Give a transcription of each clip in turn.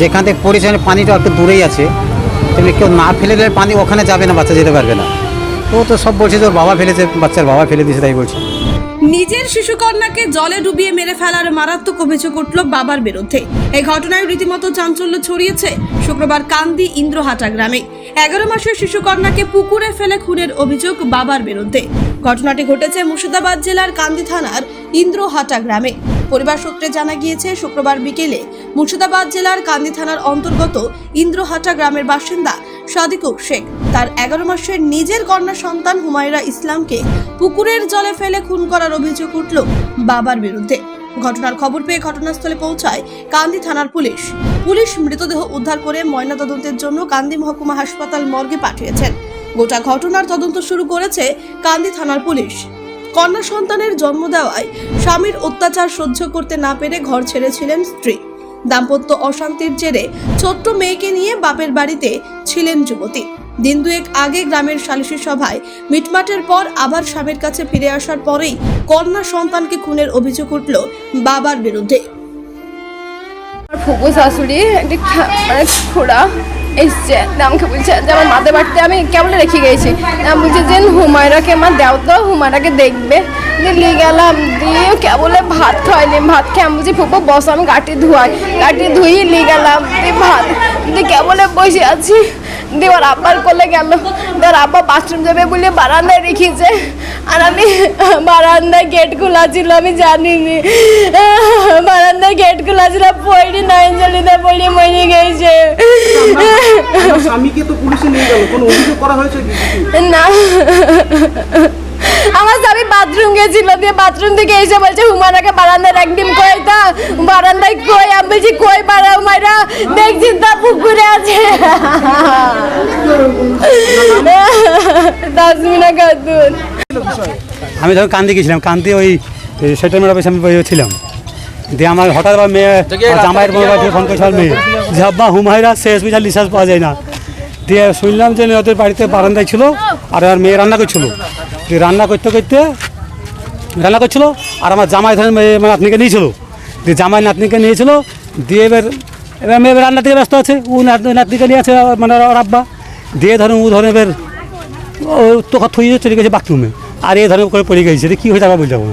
যেখান থেকে পড়েছে মানে পানিটা একটু দূরেই আছে। তুমি কেউ না ফেলে দিলে পানি ওখানে যাবে না, বাচ্চা যেতে পারবে না। ও তো সব বলছে তোর বাবা ফেলেছে, বাচ্চার বাবা ফেলে দিয়েছে, তাই বলছে। নিজের শিশুকন্যাকে জলে ডুবিয়ে মেরে ফেলার মারাত্মক অভিযোগ উঠল বাবার বিরুদ্ধে। এই ঘটনায় রীতিমতো চাঞ্চল্য ছড়িয়েছে শুক্রবার কান্দি ইন্দ্রহাটা গ্রামে। এগারো মাসের শিশুকন্যাকে পুকুরে ফেলে খুনের অভিযোগ বাবার বিরুদ্ধে। ঘটনাটি ঘটেছে মুর্শিদাবাদ জেলার কান্দি থানার ইন্দ্রহাটা গ্রামে। পরিবার সূত্রে জানা গিয়েছে, শুক্রবার বিকেলে মুর্শিদাবাদ জেলার কান্দি থানার অন্তর্গত ইন্দ্রহাটা গ্রামের বাসিন্দা সাদিকুর শেখ তার এগারো মাসের নিজের কন্যা সন্তান হুমায়রা ইসলামকে পুকুরের জলে ফেলে খুন করার অভিযোগ উঠল বাবার বিরুদ্ধে। ঘটনার খবর পেয়ে ঘটনাস্থলে পৌঁছায় কান্দি থানার পুলিশ। পুলিশ মৃতদেহ উদ্ধার করে ময়নাতদন্তের জন্য কান্দি মহকুমা হাসপাতাল মর্গে পাঠিয়েছেন। গোটা ঘটনার তদন্ত শুরু করেছে কান্দি থানার পুলিশ। কন্যা সন্তানের জন্ম দেওয়ায় স্বামীর অত্যাচার সহ্য করতে না পেরে ঘর ছেড়েছিলেন স্ত্রী। দাম্পত্য অশান্তির জেরে ছোট্ট মেয়েকে নিয়ে বাপের বাড়িতে ছিলেন যুবতী। দিন দুয়েক আগে গ্রামের সালিশি সভায় মিটমাটের পর আবার স্বামীর কাছে ফিরে আসার পরেই কন্যা সন্তানকে খুনের অভিযোগ উঠল বাবার বিরুদ্ধে। ফুপু শাশুড়ি একটি মানে খোড়া এসছে। আমাকে বলছে যে আমার মাদের বাড়িতে আমি কেমন রেখে গেছি। বলছি যে হুমায়রাকে আমার দেও তো, হুমায়রাকে দেখবে। নিয়ে গেলাম, দিয়ে কেবলে ভাত খাওয়াইলি ভাত খেয়ে আমি বলছি, ফুপু, বস, আমি গাটি ধোয়াই। গাটি ধুয়ে নিয়ে গেলাম, দিয়ে ভাত দিয়ে কেবলে বসে আছি। দিয়ে ওর আব্বার কোলে গেল। ওর আব্বা বাথরুম যাবে বলে বারান্দায় রেখেছে। আর আমি বারান্দায় গেট খোলা ছিল আমি জানিনি। বারান্দায় গেট খোলা ছিল পড়ি নাইন জানিতে পড়ি মরে গেছে। স্বামীকে তো পুলিশে নিয়ে গেল কোনো অভিযোগ করা হয়েছে না। আমার স্বামী বাথরুম গেছিল দিয়ে বাথরুম থেকে এসে বলছে হুমানাকে বারান্দায় একদিন কই তা বারান্দায় কই আমি বলছি কই বারা হুমায়রা দেখছি তা পুকুরে আছে। খাতুন। আমি তখন কান্দি গেছিলাম কান্দি ওই সেটার মেয়ের অফিসে আমি ছিলাম। দিয়ে আমার হঠাৎ আবার মেয়ে জামাইয়ের মোবাইল থেকে ফোন করেছে আমার মেয়ে যে আব্বা হুমায়রা শেষ বিশাল রিচার্জ পাওয়া যায় না। দিয়ে শুনলাম যে ওদের বাড়িতে বারান্দায় ছিল আর আর মেয়ে রান্না করছিল। দিয়ে রান্না করতে করতে রান্না করছিল, আর আমার জামাই ধরেন মেয়ে মানে নাতনিকে নিয়েছিল। দিয়ে জামাই নাতনিকে নিয়েছিল, দিয়ে এবার এবার মেয়ে রান্না থেকে ব্যস্ত আছে, ও নাত- নাতনিকে নিয়ে আছে মানে ওর আব্বা। দিয়ে ধরেন ও ধরেন এবার ও তো থই চলে গেছে বাথরুমে, আর এই ধরনের করে পড়ে গেছে কী হয়েছে বলতে পারব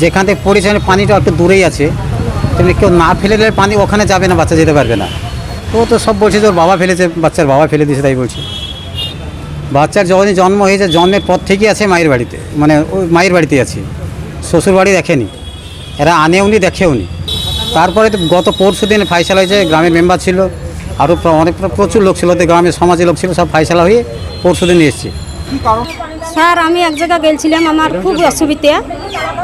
যেখান থেকে পড়েছে মানে পানিটা একটু দূরেই আছে, তুমি কেউ না ফেলে দিলে পানি ওখানে যাবে না, বাচ্চা যেতে পারবে না। ও তো সব বলছে যে বাবা ফেলেছে, বাচ্চার বাবা ফেলে দিয়েছে, তাই বলছে। বাচ্চার যখনই জন্ম হয়েছে, জন্মের পর থেকেই আছে মায়ের বাড়িতে। মানে ওই মায়ের বাড়িতে আছে। শ্বশুর বাড়ি দেখেনি। এরা আনেওনি দেখেওনি তারপরে তো গত পরশু দিন ফাইসালা হয়েছে, গ্রামের মেম্বার ছিল। আরও অনেক প্রচুর লোক ছিল, গ্রামের সমাজের লোক ছিল, সব ফাইসালা হয়ে পরশু দিন এসছে। স্যার, আমি এক জায়গায় গেছিলাম আমার খুব অসুবিধা।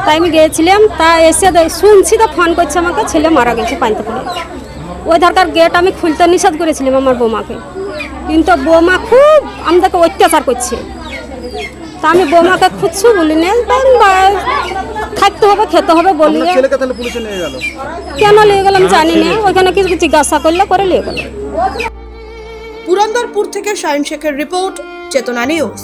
তাই আমি গিয়েছিলাম তা এসে শুনছি তো ফোন করছে আমাকে, ছেলে মারা গেছে পানিতে পড়ে। ওই দরকার গেট আমি খুলতে নিষেধ করেছিলাম আমার বৌমাকে। কিন্তু বৌমা খুব আমাদেরকে অত্যাচার করছে। তা আমি বৌমাকে খুঁজছি বলি না থাকতে হবে খেতে হবে বলি কেন নিয়ে গেলাম জানি না। ওইখানে কিছু জিজ্ঞাসা করলে করে নিয়ে গেল। পুরন্দরপুর থেকে শাহিন শেখের রিপোর্ট চেতনা নিউজ।